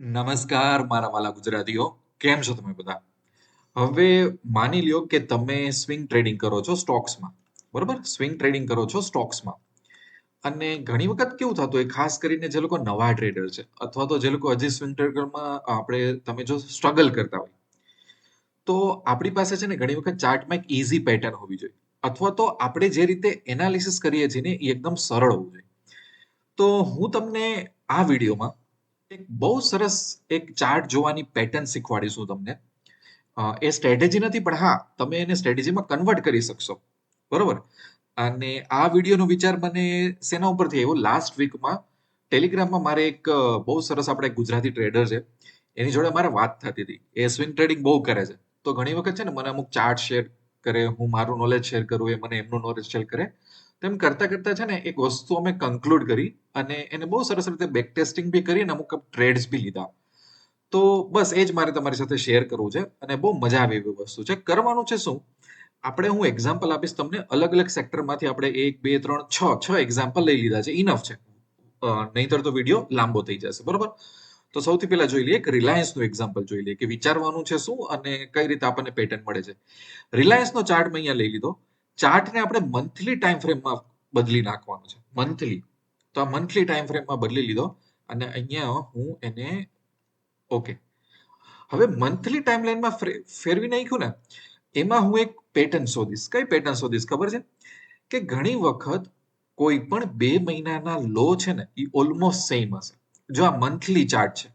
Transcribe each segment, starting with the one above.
નમસ્કાર, મારા વાલા ગુજરાતીઓ. કેમ છો તમે બધા? હવે માની લ્યો કે તમે સ્વિંગ ટ્રેડિંગ કરો છો સ્ટોક્સમાં. બરોબર? સ્વિંગ ટ્રેડિંગ કરો છો સ્ટોક્સમાં. અને ઘણી વખત કેવું થતું હોય, ખાસ કરીને જે લોકો નવા ટ્રેડર છે, અથવા તો જે લોકો હજી સ્વિંગ ટ્રેડરમાં આપણે, તમે જો સ્ટ્રગલ કરતા હોય, તો આપણી પાસે છે ને ઘણી વખત ચાર્ટમાં એક ઇઝી પેટર્ન હોવી જોઈએ. અથવા તો આપણે જે રીતે એનાલિસિસ કરીએ છીએ ને, એ એકદમ સરળ હોવું જોઈએ. તો હું તમને આ વિડીયોમાં એક બહુ સરસ એક ચાર્ટ જોવાની પેટર્ન શીખવાડીશું તમને. એ સ્ટ્રેટેજી નથી, પણ હા, તમે એને સ્ટ્રેટેજીમાં કન્વર્ટ કરી શકશો. બરોબર? અને આ વિડીયોનો વિચાર મને શેના ઉપરથી આવ્યો લાસ્ટ વીકમાં ટેલિગ્રામમાં મારે એક બહુ સરસ આપણે ગુજરાતી ટ્રેડર છે, એની જોડે મારે વાત થતી હતી. એ સ્વિંગ ટ્રેડિંગ બહુ કરે છે. તો ઘણી વખત છે ને મને અમુક ચાર્ટ શેર કરે, હું મારું નોલેજ શેર કરું, એ મને એમનું નોલેજ શેર કરે. તેમ કરતા કરતા છે ને એક વસ્તુ અમે કન્ક્લુડ કરી અને એને બહુ સરસ રીતે બેક ટેસ્ટિંગ બી કરી અને અમુક ટ્રેડ્સ બી લીધા. તો બસ એ જ મારે તમારી સાથે શેર કરવું છે અને બહુ મજા આવે એવી વસ્તુ છે. કરવાનું છે શું? આપણે હું એક્ઝામ્પલ આપીશ તમને અલગ અલગ સેક્ટરમાંથી આપણે એક, બે, ત્રણ, છ છ એક્ઝામ્પલ લઈ લીધા છે. ઇનફ છે. નહીતર તો વીડિયો લાંબો થઈ જશે. બરોબર? તો સૌથી પહેલા જોઈ લઈએ કે રિલાયન્સનું એક્ઝામ્પલ જોઈ લઈએ કે વિચારવાનું છે શું અને કઈ રીતે આપણને પેટર્ન મળે છે. રિલાયન્સનો ચાર્ટ મેં અહીંયા લઈ લીધો. ચાર્ટને આપણે મંથલી ટાઈમ ફ્રેમમાં બદલી નાખવાનું છે. મંથલી તો આ મંથલી ટાઈમ ફ્રેમમાં બદલી લીધો અને અહીંયા હું એને ઓકે હવે મંથલી ટાઈમલાઈનમાં ફેરવી નાખ્યું ને, એમાં હું એક પેટર્ન શોધીશ. કઈ પેટર્ન શોધીશ ખબર છે? કે ઘણી વખત કોઈ પણ બે મહિનાના લો છે ને એ ઓલમોસ્ટ સેમ હશે. જો આ મંથલી ચાર્ટ છે.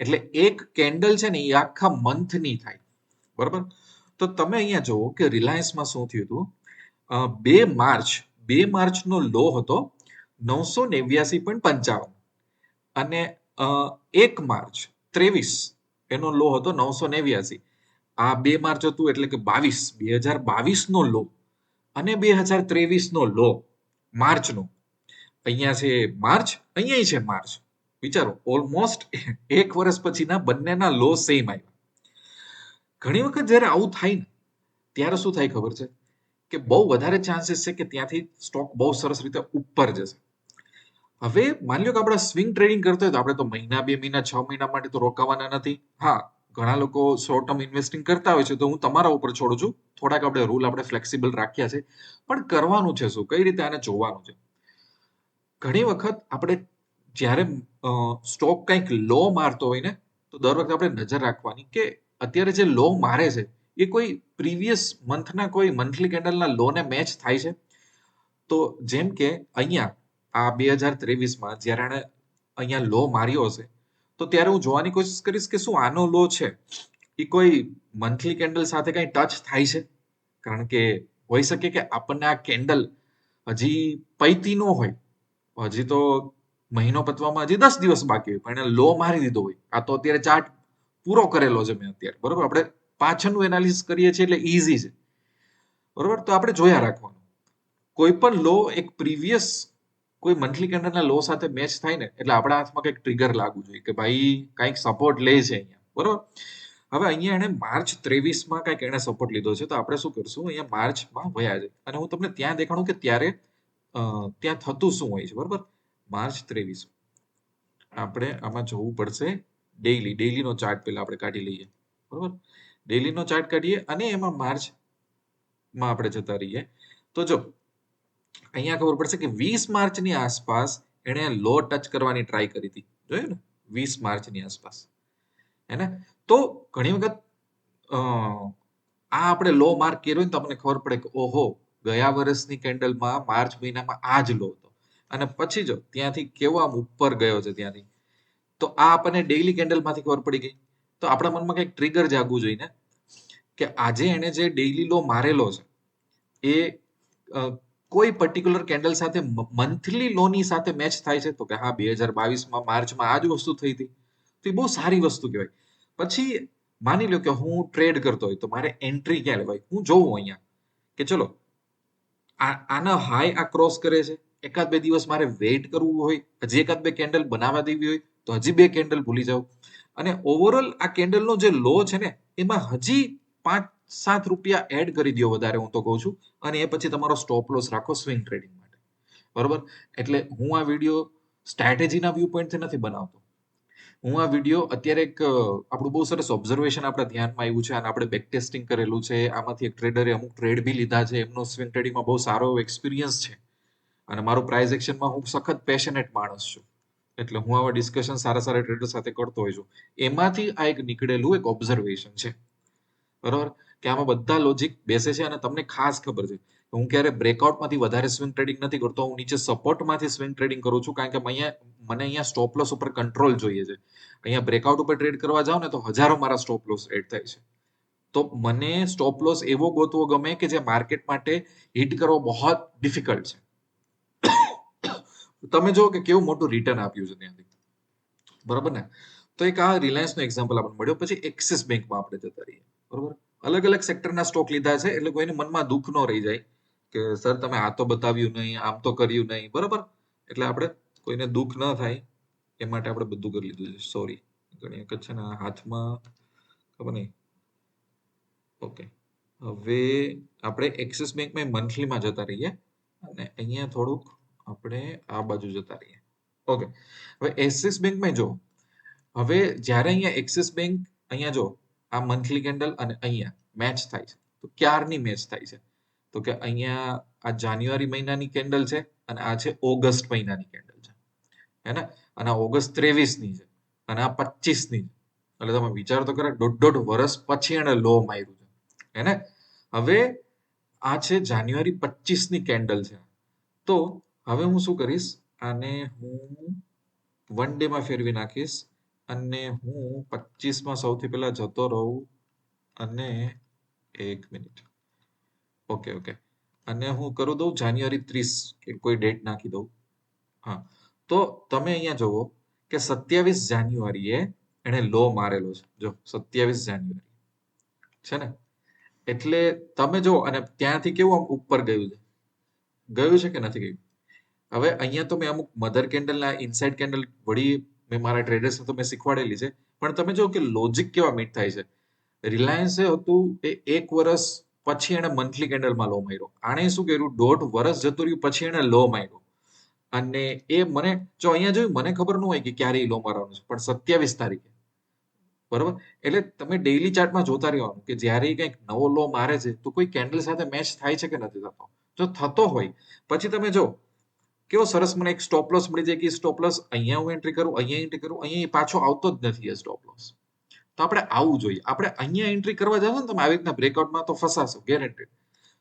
એટલે એક કેન્ડલ છે ને એ આખા મંથની થાય. બરાબર? તો તમે અહીંયા જુઓ કે રિલાયન્સમાં શું થયું હતું? બે માર્ચ, બે માર્ચનો લો હતો નવસો નેવ્યાસી પોઈન્ટ પંચાવન અને એક માર્ચ, ત્રેવીસ, એનો લો હતો નવસો નેવ્યાસી. આ બે માર્ચ હતું એટલે કે બાવીસ બે હજાર બાવીસનો લો અને બે હજાર ત્રેવીસનો લો માર્ચનો. અહીંયા છે માર્ચ અહીંયા છે માર્ચ. વિચારો, ઓલમોસ્ટ એક વર્ષ પછીના બંનેના લો સેમ આવ્યા. ઘણી વખત જ્યારે આવું થાય ને, ત્યારે શું થાય ખબર છે? કે બહુ વધારે ચાન્સીસ છે કે ત્યાંથી સ્ટોક બહુ સરસ રીતે ઉપર જશે. હવે માની લો કે આપણે સ્વિંગ ટ્રેડિંગ કરતા હોય તો આપણે તો મહિના, બે મહિના, છ મહિના માટે તો રોકાવાના નથી. હા, ઘણા લોકો શોર્ટ ટર્મ ઇન્વેસ્ટિંગ કરતા હોય છે, તો હું તમારા ઉપર છોડું છું. થોડાક આપણે રૂલ આપણે ફ્લેક્સિબલ રાખ્યા છે. પણ કરવાનું છે શું? કઈ રીતે આને જોવાનું છે? ઘણી વખત આપણે જ્યારે સ્ટોક કંઈક લો મારતો હોય ને, તો દર વખતે આપણે નજર રાખવાની કે અત્યારે જે લો મારે છે, એ કોઈ પ્રીવિયસ મંથના કોઈ મંથલી કેન્ડલના લોને મેચ થાય છે? તો જેમ કે અહીંયા, આ બે હજાર ત્રેવીસમાં જ્યારે એણે અહીંયા લો માર્યો હશે, તો ત્યારે હું જોવાની કોશિશ કરીશ કે શું આનો લો છે? એ કોઈ મંથલી કેન્ડલ સાથે કંઈ ટચ થાય છે? કારણ કે હોઈ શકે કે આપણને આ કેન્ડલ હજી પૈતી ન હોય. હજી તો મહિનો પતવામાં હજી દસ દિવસ બાકી હોય, પણ એને લો મારી દીધો હોય. આ તો અત્યારે ચાર્ટ પૂરો કરેલો છે મેં અત્યારે, બરોબર? આપણે પાછળનું એનાલિસિસ કરીએ છીએ એટલે ઇઝી છે. બરોબર? તો આપણે જોયા રાખવાનું. કોઈ પણ લો એક પ્રીવિયસ કોઈ મંથલી કેન્ડલના લો સાથે મેચ થાય ને, એટલે આપણા હાથમાં કંઈક ટ્રિગર લાગવું જોઈએ કે ભાઈ કંઈક સપોર્ટ લે છે અહીંયા, બરોબર? હવે અહીંયા એણે માર્ચ ત્રેવીસમાં કંઈક એણે સપોર્ટ લીધો છે, તો આપણે શું કરશું? અહીંયા માર્ચમાં વયા જાય. અને હું તમને ત્યાં દેખાડું કે ત્યારે ત્યાં થતું શું હોય છે, બરોબર? માર્ચ ત્રેવીસ. આપણે આમાં જોવું પડશે. ડેઈલી ડેઈલીનો ચાર્ટ પહેલા આપણે કાઢી લઈએ. બરોબર? ડેઈલીનો ચાર્ટ કાઢીએ અને એમાં માર્ચમાં આપણે જતા રહીએ. તો જો, અહીંયા ખબર પડશે કે વીસ માર્ચની આસપાસ એણે લો ટચ કરવાની ટ્રાય કરી હતી. જોયું ને? વીસ માર્ચની આસપાસ. હે ને? તો ઘણી વખત આ આપણે લો માર્ક કર્યો ને તો આપણને ખબર પડે કે ઓહો, ગયા વર્ષની કેન્ડલમાં માર્ચ મહિનામાં આ જ લો હતો. અને પછી જો, ત્યાંથી કેવો આમ ઉપર ગયો છે ત્યાંથી? તો આ આપણને ડેઈલી કેન્ડલમાંથી ખબર પડી ગઈ. તો આપણા મનમાં કંઈક ટ્રિગર જાગવું જોઈએ ને? કે આજે એણે જે ડેઈલી લો મારેલો છે, એ કોઈ પર્ટિક્યુલર કેન્ડલ સાથે મંથલી લોની સાથે મેચ થાય છે? તો કે હા, બે હજાર બાવીસમાં, માર્ચમાં આ જ વસ્તુ થઈ હતી. તો એ બહુ સારી વસ્તુ કહેવાય. પછી માની લો કે હું ટ્રેડ કરતો હોય, તો મારે એન્ટ્રી ક્યાં લેવાય? હું જોઉં અહીંયા. કે ચલો આના હાઈ આ ક્રોસ કરે છે. એકાદ બે દિવસ મારે વેઇટ કરવું હોય. હજી એકાદ બે કેન્ડલ બનાવવા દેવી હોય. તો હજી બે કેન્ડલ ભૂલી જાઓ. અને ઓવરઓલ આ કેન્ડલનો જે લો છે ને, એમાં હજી પાંચ સાત રૂપિયા એડ કરી દો વધારે હું તો કહું છું. અને એ પછી તમારો સ્ટોપ લોસ રાખો સ્વિંગ ટ્રેડિંગ માટે. બરોબર? એટલે હું આ વીડિયો સ્ટ્રેટેજીના વ્યૂ પોઈન્ટથી નથી બનાવતો. હું આ વીડિયો અત્યારે એક આપણું બહુ સરસ ઓબ્ઝર્વેશન આપણા ધ્યાનમાં આવ્યું છે. અને આપણે બેક ટેસ્ટિંગ કરેલું છે. આમાંથી એક ટ્રેડરે અમુક ટ્રેડ બી લીધા છે. એમનો સ્વિંગ ટ્રેડિંગમાં બહુ સારો એક્સપિરિયન્સ છે. અને મારું પ્રાઇઝ એક્શનમાં હું સખત પેશનેટ માણસ છું. એટલે હું આવા ડિસ્કશન સારા સારા ટ્રેડર સાથે કરતો હોઉં છું. એમાંથી આ એક નીકળેલું એક ઓબ્ઝર્વેશન છે. બરોબર? કે આમાં બધા લોજિક બેસે છે અને તમને ખાસ ખબર છે. હું ક્યારે બ્રેકઆઉટમાંથી વધારે સ્વિંગ ટ્રેડિંગ નથી કરતો, હું નીચે સપોર્ટમાંથી સ્વિંગ ટ્રેડિંગ કરું છું કારણ કે અહીંયા, મને અહીંયા સ્ટોપ લોસ ઉપર કંટ્રોલ જોઈએ છે. અહીંયા બ્રેકઆઉટ ઉપર ટ્રેડ કરવા જાવ ને તો હજારો મારા સ્ટોપ લોસ એડ થાય છે. તો મને સ્ટોપ લોસ એવો ગોતવો ગમે કે જે માર્કેટ માટે હિટ કરવો બહુ ડિફિકલ્ટ છે. તમે જો કે કેવું મોટું રિટર્ન આપ્યું છે ત્યાંથી. બરાબર ને? તો એક આ રિલાયન્સ નો એક્ઝામ્પલ આપણને મળ્યો. પછી એક્સિસ બેંકમાં આપણે જતા રહીએ. બરોબર? અલગ અલગ સેક્ટરના સ્ટોક લીધા છે, એટલે કોઈને મનમાં દુઃખ ન રહી જાય કે સર તમે આ તો બતાવ્યું નહીં, આમ તો કર્યું નહીં. બરાબર? એટલે આપણે કોઈને દુઃખ ન થાય, એ માટે આપણે બધું કરી લીધું છે. સોરી ઘણી વખત છે ને હાથમાં ખબર નહીં. ઓકે હવે આપણે એક્સિસ બેંકમાં મંથલીમાં જતા રહીએ અને અહીંયા થોડુંક આપણે આ બાજુ જતા રહીએ. ઓકે હવે એક્સિસ બેંકમાં જો, હવે જ્યારે અહીંયા એક્સિસ બેંક અહીંયા જો, આ મંથલી કેન્ડલ અને અહીંયા મેચ થાય છે, તો ક્યારની મેચ થાય છે? તો કે અહીંયા આ જાન્યુઆરી મહિનાની કેન્ડલ છે અને આ છે ઓગસ્ટ મહિનાની કેન્ડલ છે. હે ને? અને આ ઓગસ્ટ ત્રેવીસની છે અને આ પચીસની છે. એટલે તમે વિચાર તો કરે, દોઢ દોઢ વર્ષ પછી એને લો માર્યું છે. હે ને? હવે આ છે જાન્યુઆરી પચીસની કેન્ડલ છે. તો હવે હું શું કરીશ? આને હું વન ડે માં ફેરવી નાખીશ. અને હું પચીસમાં સૌથી પહેલા જતો રહું. અને એક મિનિટ ઓકે ઓકે અને હું કરું દઉં જાન્યુઆરી ત્રીસ, કે કોઈ ડેટ નાખી દઉં. હા. તો તમે અહીંયા જુઓ કે સત્યાવીસ જાન્યુઆરીએ એણે લો મારેલો છે. જો, સત્યાવીસ જાન્યુઆરી. છે ને? એટલે તમે જો અને ત્યાંથી કેવું આમ ઉપર ગયું છે? ગયું છે કે નથી ગયું? હવે અહીંયા તો મેં અમુક મધર કેન્ડલના ઇનસાઇડ કેન્ડલ વળી મેં મારા ટ્રેડર્સને તો મેં શીખવાડેલી છે. પણ તમે જો કે લોજિક કેવા મીટ થાય છે. રિલાયન્સે હતું એ એક વર્ષ પછી એણે મંથલી કેન્ડલમાં લો માર્યો. આણે શું કર્યું? દોઢ વર્ષ જતું રહ્યું પછી એણે લો માર્યો. અને એ મને, જો અહીંયા જોયું, મને ખબર ન હોય કે ક્યારે લો મારવાનું છે, પણ સત્યાવીસ તારીખે. બરોબર? એટલે તમે ડેઈલી ચાર્ટમાં જોતા રહેવાનું કે જ્યારે કંઈક નવો લો મારે છે, તો કોઈ કેન્ડલ સાથે મેચ થાય છે કે નથી થતો? જો થતો હોય, પછી તમે જો કેવો સરસ મને એક સ્ટોપ લોસ મળી જાય કે સ્ટોપ લોસ અહીંયા હું એન્ટ્રી કરું, અહીંયા એન્ટ્રી કરું, અહીંયા પાછો આવતો જ નથી એ સ્ટોપ લોસ તો આપણે આવું જોઈએ. આપણે અહીંયા એન્ટ્રી કરવા જાવ ને તમે આવી રીતના બ્રેકઆઉટમાં તો ફસાશો ગેરંટેડ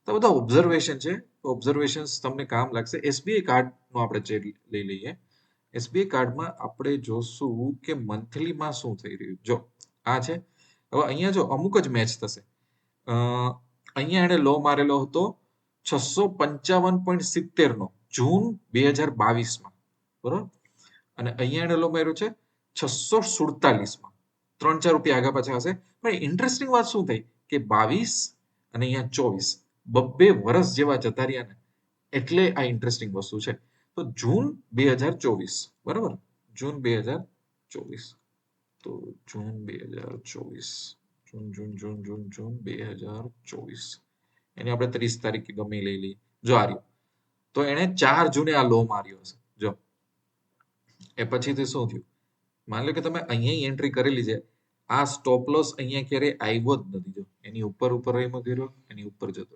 તો બધા ઓબ્ઝર્વેશન છે. ઓબ્ઝર્વેશન્સ તમને કામ લાગશે. એસબીઆઈ કાર્ડનો આપણે જે લઈ લઈએ. એસબીઆઈ કાર્ડમાં આપણે જોશું કે મંથલીમાં શું થઈ રહ્યું. જો, આ છે. હવે અહીંયા જો અમુક જ મેચ થશે. અહીંયા એણે લો મારેલો હતો છસો પંચાવન પોઈન્ટ સિત્તેર નો જૂન બે હજાર બાવીસમાં, બરોબર? અને અહીંયા એને લો છે છસો સુડતાલીસમાં. ત્રણ ચાર રૂપિયા આગા પાછા હશે. પણ ઇન્ટરેસ્ટિંગ વાત શું થઈ? કે બાવીસ અને અહીંયા ચોવીસ બબ્બે વર્ષ જેવા જતા રહ્યા ને. એટલે આ ઇન્ટરેસ્ટિંગ વસ્તુ છે. તો જૂન બે હજાર ચોવીસ, બરાબર? જૂન બે હજાર ચોવીસ. તો જૂન બે હજાર ચોવીસ, જૂન જૂન જૂન જૂન જૂન બે હજાર ચોવીસ. એની આપણે ત્રીસ તારીખ ગમે લઈ લઈએ. જો આ તો એણે ચાર જૂને આ લો માર્યો હશે. જો. એ પછીથી શું થયું? માની લો કે તમે અહીંયા એન્ટ્રી કરેલી છે. આ સ્ટોપ લોસ અહીંયા ક્યારેય આવ્યો જ નથી. જો. એની ઉપર ઉપર રહીમાં કર્યો, એની ઉપર જતો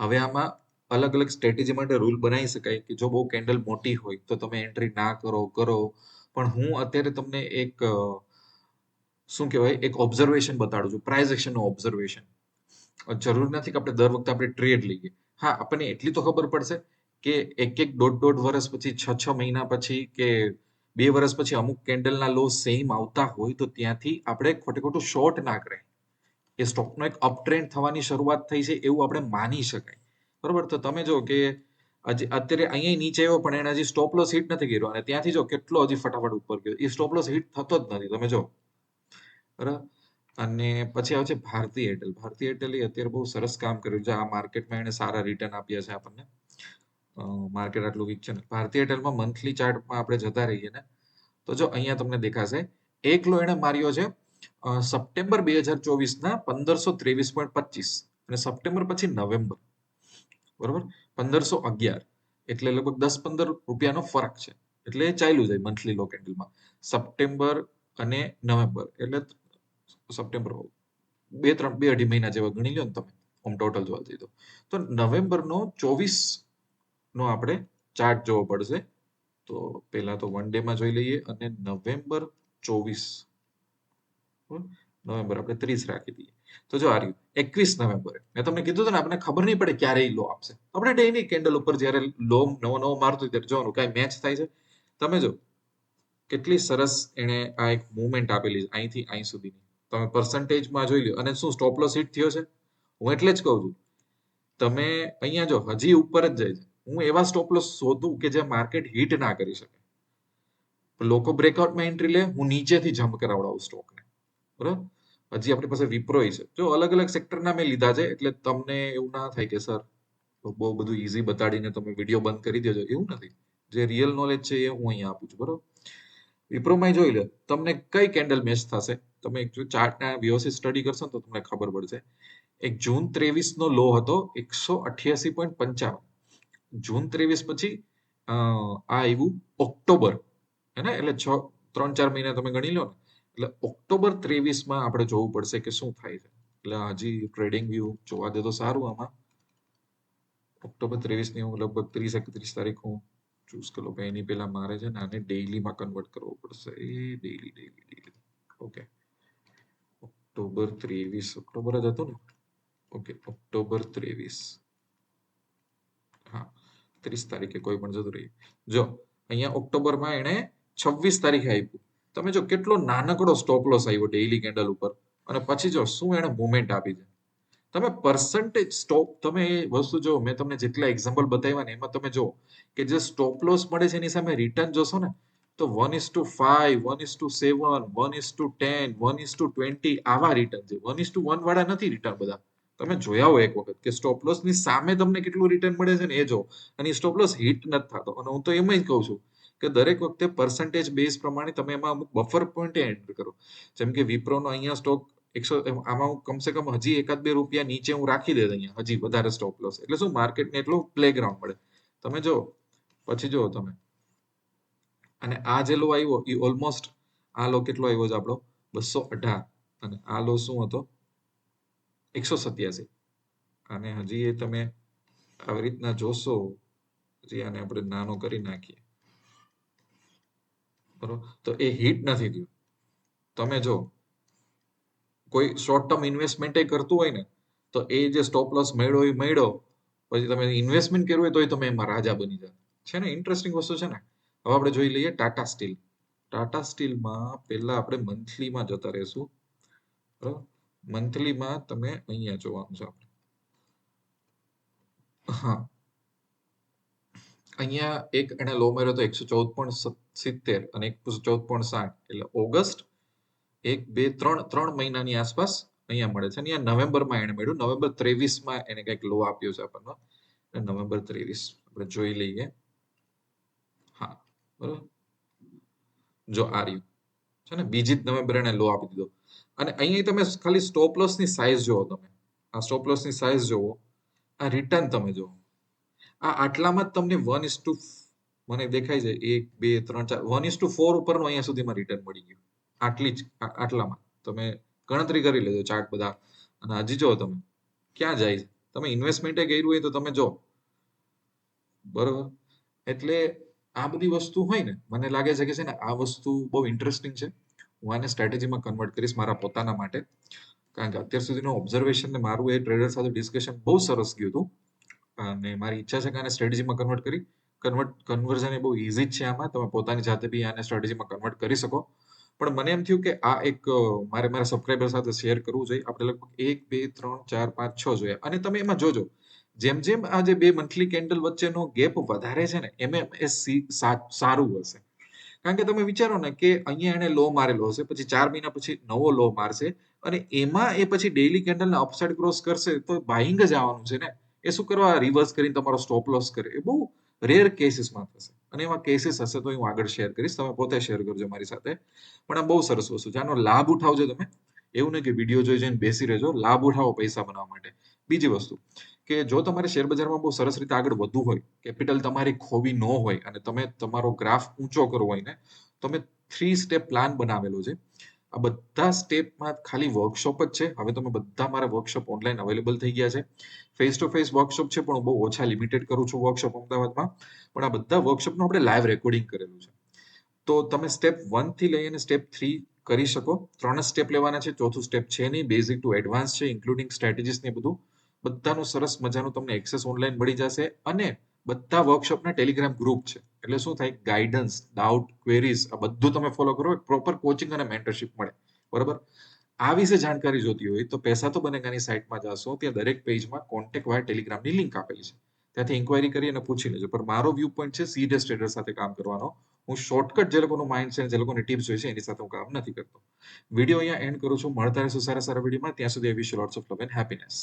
હવે આમાં અલગ અલગ સ્ટ્રેટેજી માટે રૂલ બનાવી શકાય કે જો બહુ કેન્ડલ મોટી હોય તો તમે એન્ટ્રી ના કરો કરો. પણ હું અત્યારે તમને એક શું કહેવાય? એક ઓબ્ઝર્વેશન બતાડું છું. પ્રાઇઝ ઓબ્ઝર્વેશન જરૂર નથી કે આપણે દર વખતે આપણે ટ્રેડ લઈએ. હા, આપણને એટલી તો ખબર પડશે કે એક એક દોઢ દોઢ વર્ષ પછી, છ છ મહિના પછી કે બે વર્ષ પછી અમુક કેન્ડલના લો સેમ આવતા હોય તો ત્યાંથી આપણે ખોટે ખોટું શોર્ટ ના કરાય. એ સ્ટોકનો એક અપટ્રેન્ડ થવાની શરૂઆત થઈ છે એવું આપણે માની શકાય. બરોબર? તો તમે જો કે અત્યારે અહીંયા નીચે આવ્યો પણ એને હજી સ્ટોપ લોસ હિટ નથી કર્યો. અને ત્યાંથી જો કેટલો હજી ફટાફટ ઉપર ગયો. એ સ્ટોપ લોસ હિટ થતો જ નથી. તમે જો. બરાબર? અને પછી આવે છે ભારતી એરટેલ. ભારતી એરટેલ અત્યારે બહુ સરસ કામ કર્યું છે. આ માર્કેટમાં એને સારા રિટર્ન આપ્યા છે આપણને. માર્કેટ આટલું વીક છે ને. ભારતી એરટેલમાં મંથલી ચાર્ટમાં આપણે જતા રહીએ ને, તો જો અહીંયા તમને દેખાશે, એક લો એને માર્યો છે સપ્ટેમ્બર બે હજાર ચોવીસના પંદરસો ત્રેવીસ પોઈન્ટ પચીસ અને સપ્ટેમ્બર પછી નવેમ્બર. બરોબર? પંદરસો અગિયાર. એટલે લગભગ દસ પંદર રૂપિયાનો ફરક છે. એટલે એ ચાલ્યું જાય મંથલી લો કેન્ડલમાં સપ્ટેમ્બર અને નવેમ્બર. એટલે સપ્ટેમ્બર બે, ત્રણ, બે અઢી મહિના જેવા ગણી લો ને તમે. આમ ટોટલ જોવા જઈએ તો. તો નવેમ્બરનો ચોવીસ નો આપણે ચાર્ટ જોવો પડશે. તો પહેલા તો વન ડે માં જોઈ લઈએ અને નવેમ્બર ચોવીસ. નવેમ્બર આપણે ત્રીસ રાખી દઈએ. તો જો આ રહ્યું, એકવીસ નવેમ્બરે. મેં તમને કીધું હતું ને આપણને ખબર નહીં પડે ક્યારે લો આપશે. આપણે ડેઈલી કેન્ડલ ઉપર જ્યારે લો નવો નવો મારતો ત્યારે જોવાનું કઈ મેચ થાય છે. તમે જો, કેટલી સરસ એને આ એક મુવમેન્ટ આપેલી છે, અહીંથી અહીં સુધીની. તમે પર્સન્ટેજમાં જોઈ લો અને શું સ્ટોપ લોસ હિટ થયો છે? હું એટલે જ કહું છું. તમે અહીંયા જો, હજી ઉપર જ જાય છે. હું એવા સ્ટોપ લોસ શોધું કે જે માર્કેટ હિટ ના કરી શકે. લોકો બ્રેકઆઉટમાં એન્ટ્રી લે, હું નીચેથી જમ્પ કરાવડાવું સ્ટોકને બરાબર? હજી આપણી પાસે વિપ્રો છે. જો અલગ અલગ સેક્ટરના મેં લીધા છે, એટલે તમને એવું ના થાય કે, સર બહુ બધું ઈઝી બતાડીને તમે વીડિયો બંધ કરી દેજો. એવું નથી. જે રિયલ નોલેજ છે એ હું અહીંયા આપું છું. બરાબર? વિપ્રોમાં જોઈ લે તમને કઈ કેન્ડલ મેચ થશે? તમે જો ચાર્ટના વ્યવસ્થિત સ્ટડી કરશો તો તમને ખબર પડશે. એક જૂન ત્રેવીસ નો લો હતો, એકસો અઠ્યાસી પોઈન્ટ પંચાવન જૂન ત્રેવીસ પછી આ આવ્યું ઓક્ટોબર. હે ને? એટલે છ, ત્રણ, ચાર મહિના તમે ગણી લો ને. એટલે ઓક્ટોબર ત્રેવીસમાં આપણે જોવું પડશે કે શું થાય છે. એટલે હજી ટ્રેડિંગ વ્યૂ જોવા દે તો સારું આમાં. ઓક્ટોબર ત્રેવીસની હું લગભગ ત્રીસ, એકત્રીસ તારીખ હું ચૂઝ કરો. એની પહેલા મારે છે ને આને ડેઈલીમાં કન્વર્ટ કરવો પડશે. એ daily daily daily okay October ત્રેવીસ ઓક્ટોબર જ હતું ને ઓકે ઓક્ટોબર ત્રેવીસ હા ત્રીસ તારીખે કોઈ પણ જતું રહી જો અહીંયા ઓક્ટોબરમાં એણે છવ્વીસ તારીખે આપ્યું તમે જો કેટલો નાનકડો સ્ટોપ લોસ આવ્યો ડેઈલી કેન્ડલ ઉપર અને પછી જો શું એણે મુવમેન્ટ આપી છે તમે પર્સન્ટેજ સ્ટોપ તમે એ વસ્તુ જો મેં તમને જેટલા એક્ઝામ્પલ બતાવ્યા ને એમાં તમે જો કે જે સ્ટોપ લોસ મળે છે એની સામે રિટર્ન જોશો ને તો one is to five one is to seven one is to ten one is to twenty આવા રિટર્ન છે. વન ઇસ ટુ વન વાળા નથી રિટર્ન બધા. તમે જોયા હોય એક વખત કે સ્ટોપ લોસની સામે તમને કેટલું રિટર્ન મળે છે ને એ જો અને સ્ટોપ લોસ હિટ નથી થતો. અને હું તો એમ જ કહું છું કે દરેક વખતે પર્સન્ટેજ બેઝ પ્રમાણે તમે એમાં અમુક બફર પોઈન્ટ એન્ટર કરો. જેમ કે વિપ્રોનો અહીંયા સ્ટોક એકસો, આમાં હું કમસે કમ હજી એકાદ બે રૂપિયા નીચે હું રાખી દે અહીંયા. હજી વધારે સ્ટોપ લોસ એટલે શું માર્કેટને એટલું પ્લે ગ્રાઉન્ડ મળે. તમે જો પછી જો તમે. અને આ જે લો આવ્યો એ ઓલમોસ્ટ આ લો કેટલો આવ્યો છે આપણો? બસો અઢાર. અને આ લો શું હતો? એકસો સત્યાસી. અને હજી એ તમે આવી રીતના જોશો, હજી આને આપણે નાનો કરી નાખીએ. બરોબર? તો એ હિટ નથી થયું. તમે જો, કોઈ શોર્ટ ટર્મ ઇન્વેસ્ટમેન્ટ કરતું હોય ને, તો એ જે સ્ટોપ લોસ મળ્યો એ મળ્યો. પછી તમે ઇન્વેસ્ટમેન્ટ કર્યું હોય તો તમે એમાં રાજા બની જાય છે ને? ઇન્ટરેસ્ટિંગ વસ્તુ છે ને? હવે આપણે જોઈ લઈએ ટાટા સ્ટીલ. ટાટા સ્ટીલમાં પહેલા આપણે મંથલીમાં જતા રહેશું. બરાબર? મંથલીમાં તમે અહીંયા જોવાનું છે આપણે. હા. અહીંયા એક એને લો માર્યો તો એકસો ચૌદ પોઈન્ટ સિત્તેર અને એકસો ચૌદ પોઈન્ટ સાઠ. એટલે ઓગસ્ટ એક, બે, ત્રણ ત્રણ મહિનાની આસપાસ અહીંયા મળે છે. અહીંયા નવેમ્બરમાં એને મળ્યું. નવેમ્બર ત્રેવીસમાં એને કંઈક લો આપ્યો છે આપણને. નવેમ્બર ત્રેવીસ. આપણે જોઈ લઈએ. બરોબર? જો આ રહ્યું. છે ને? બીજી જ તમે એને લો આપી દીધો. અને અહીંયા તમે ખાલી સ્ટોપ લોસની સાઈઝ જોવો તમે. આ સ્ટોપ લોસની સાઈઝ જોવો આ રિટર્ન તમે જોવો આ આટલામાં જ તમને વન ઇસ ટુ મને દેખાય છે. એક, બે, ત્રણ, ચાર. વન ઇસ ટુ ફોર ઉપરનું અહીંયા સુધીમાં રિટર્ન મળી ગયું. આટલી જ આટલામાં. તમે ગણતરી કરી લેજો ચાર્ટ બધા. અને હજી જો તમે. ક્યાં જાય તમે ઇન્વેસ્ટમેન્ટે કર્યું હોય તો તમે જો બરોબર? એટલે આ બધી વસ્તુ હોય ને, મને લાગે છે કે છે ને, આ વસ્તુ બહુ ઇન્ટરેસ્ટિંગ છે. હું આને સ્ટ્રેટેજીમાં કન્વર્ટ કરીશ મારા પોતાના માટે. કારણ કે અત્યાર સુધીનું ઓબ્ઝર્વેશન ને મારું એ ટ્રેડર સાથે ડિસ્કશન બહુ સરસ ગયું હતું. અને મારી ઈચ્છા છે કે આને સ્ટ્રેટેજીમાં કન્વર્ટ કરી કન્વર્ટ કન્વર્ઝન એ બહુ ઇઝી જ છે આમાં. તમે પોતાની જાતે બી આને સ્ટ્રેટેજીમાં કન્વર્ટ કરી શકો. પણ મને એમ થયું કે આ એક મારે મારા સબસ્ક્રાઈબર સાથે શેર કરવું જોઈએ. આપણે લગભગ એક, બે, ત્રણ, ચાર, પાંચ, છ જોયા અને તમે એમાં જોજો. જેમ જેમ આ જે બે મંથલી કેન્ડલ વચ્ચેનો ગેપ વધારે છે ને એમ એમ એ સારું હશે. કારણ કે તમે વિચારો ને કે અહીંયા એને લો મારેલો હશે, પછી ચાર મહિના પછી નવો લો મારશે, અને એમાં એ પછી ડેઈલી કેન્ડલને અપસાઇડ ક્રોસ કરશે, તો બાઇંગ જ આવવાનું છે ને. એ શું કરવા રિવર્સ કરીને તમારો સ્ટોપ લોસ કરે. એ બહુ રેર કેસીસમાં થશે. અને એમાં કેસીસ હશે તો હું આગળ શેર કરીશ. તમે પોતે શેર કરજો મારી સાથે. પણ આ બહુ સરસ વસ્તુ છે. આનો લાભ ઉઠાવજો તમે. એવું નહીં કે વીડિયો જોઈ જોઈને બેસી રહેજો. લાભ ઉઠાવો પૈસા બનાવવા માટે. બીજી વસ્તુ. કે જો તમારે શેર બજારમાં બહુ સરસ રીતે આગળ વધવું હોય, કેપિટલ તમારી ખોવી ન હોય અને તમે તમારો ગ્રાફ ઊંચો કરવો હોય ને તમે થ્રી સ્ટેપ પ્લાન બનાવેલો છે. આ બધા સ્ટેપમાં ખાલી વર્કશોપ જ છે. હવે તમે બધા મારા વર્કશોપ ઓનલાઈન અવેલેબલ થઈ ગયા છે. ફેસ ટુ ફેસ વર્કશોપ છે, પણ હું બહુ ઓછા લિમિટેડ કરું છું વર્કશોપ અમદાવાદમાં. પણ આ બધા વર્કશોપનું આપણે લાઈવ રેકોર્ડિંગ કરેલું છે. તો તમે સ્ટેપ વનથી લઈ અને સ્ટેપ થ્રી કરી શકો. ત્રણ સ્ટેપ લેવાના છે, ચોથું સ્ટેપ છે નહીં બેઝિક ટુ એડવાન્સ છે ઇન્ક્લુડિંગ સ્ટ્રેટેજીસ ને બધું. બધાનું સરસ મજાનું તમને એક્સેસ ઓનલાઈન મળી જશે અને બધા વર્કશોપના ટેલિગ્રામ ગ્રુપ છે. એટલે શું થાય? ગાઈડન્સ ડાઉટ ક્વેરીઝ આ બધું તમે ફોલો કરો પ્રોપર કોચિંગ અને મેન્ટરશિપ મળે. બરાબર? આ વિશે જાણકારી જોતી હોય તો પૈસા તો બનેગાની સાઇટમાં જશો, ત્યાં દરેક પેજમાં કોન્ટેક્ટ વાય ટેલિગ્રામની લિંક આપેલી છે. ત્યાંથી ઇન્ક્વાયરી કરી અને પૂછી લેજો. પણ મારો વ્યૂ પોઈન્ટ છે સિરિયસ ટ્રેડર સાથે કામ કરવાનો. હું શોર્ટકટ જે લોકોનું માઇન્ડ છે જે લોકોની ટિપ્સ હોય છે એની સાથે હું કામ નથી કરતો. વીડિયો અહીંયા એન્ડ કરું છું. મળતા રહીશું સારા સારા વિડીયોમાં. ત્યાં સુધી wish lots of love and happiness